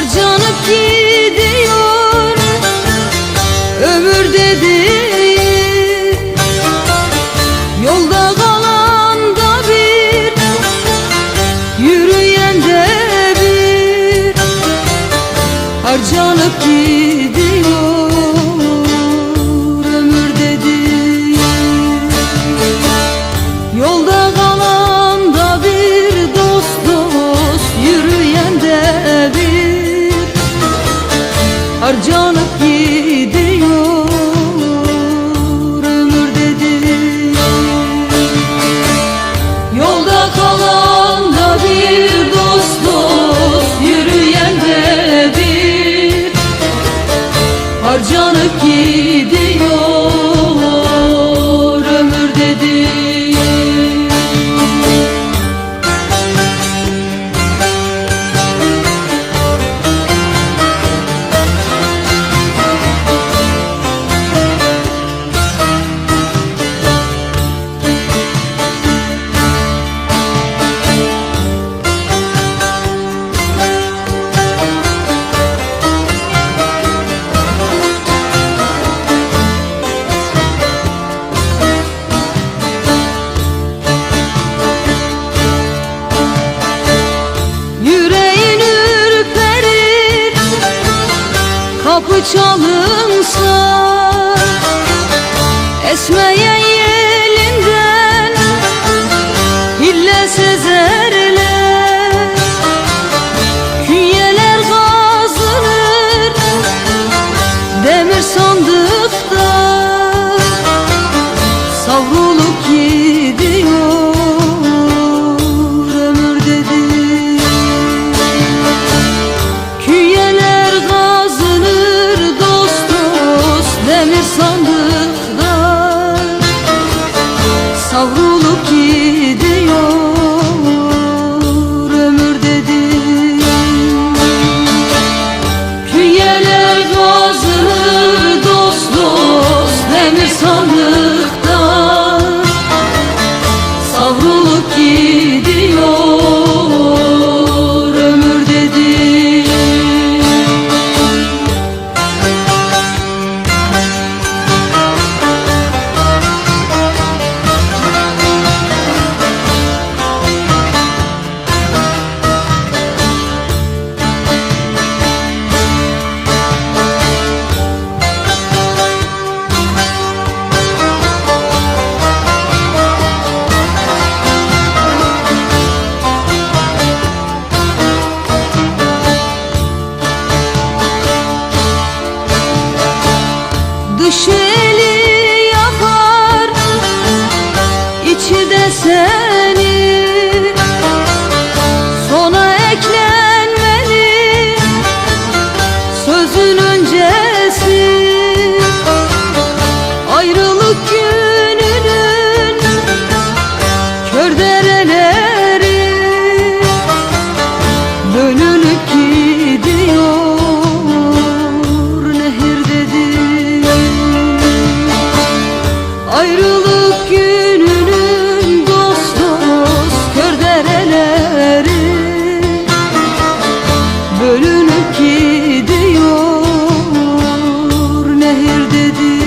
Harcanıp gidiyor. Ömür dediğin Yolda kalan da bir Yürüyen de bir. Harcanıp gidiyor Harcanıp gidiyor ömür dediğin Yolda kalan da bir dost dost Yürüyen de bir. Harcanıp gidiyor çalınsa seni Sona eklenmeli Sözün öncesi. Ayrılık gününün Kör dereleri dedi.